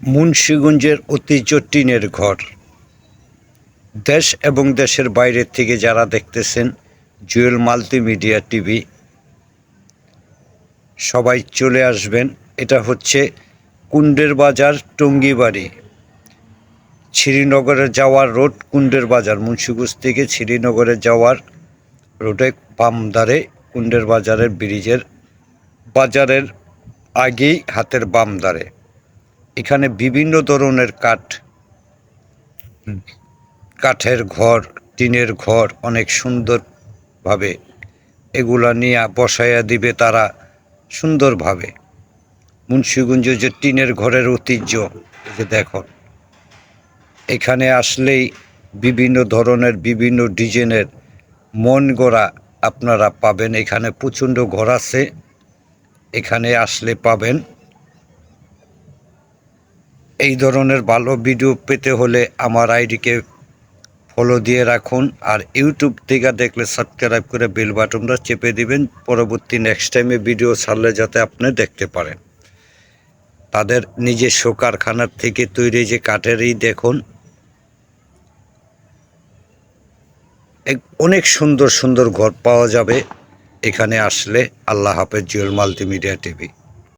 মুন্সীগঞ্জের ঐতিহ্য টিনের ঘর। দেশ এবং দেশের বাইরে থেকে যারা দেখতেছেন জুয়েল মাল্টিমিডিয়া টিভি, সবাই চলে আসবেন। এটা হচ্ছে কুণ্ডের বাজার টঙ্গিবাড়ি। শ্রীনগরে যাওয়ার রোড কুণ্ডের বাজার, মুন্সীগঞ্জ থেকে শ্রীনগরে যাওয়ার রোডে বাম ধারে কুন্ডের বাজারের ব্রিজের বাজারের আগেই হাতের বাম ধারে। এখানে বিভিন্ন ধরনের কাঠ। কাঠের ঘর টিনের ঘর অনেক সুন্দরভাবে এগুলা নিয়ে বসাইয়া দিবে তারা সুন্দরভাবে। মুন্সিগঞ্জ যে টিনের ঘরের ঐতিহ্য যে দেখো। এখানে আসলেই বিভিন্ন ধরনের বিভিন্ন ডিজাইনের মন গড়া আপনারা পাবেন। এখানে প্রচণ্ড ঘর আছে। এখানে আসলে পাবেন এই ধরনের ভালো ভিডিও পেতে হলে আমার আইডিকে ফলো দিয়ে রাখুন আর ইউটিউব থেকে দেখলে সাবস্ক্রাইব করে বেল বাটনটা চেপে দিবেন। পরবর্তী নেক্সট টাইমে ভিডিও ছাড়লে যাতে আপনি দেখতে পারেন। তাদের নিজস্ব কারখানার থেকে তৈরি যে কাঠেরই দেখুন। অনেক সুন্দর সুন্দর ঘর পাওয়া যাবে। এখানে আসলে আল্লাহ হাফেজ জুয়েল মাল্টিমিডিয়া টিভি।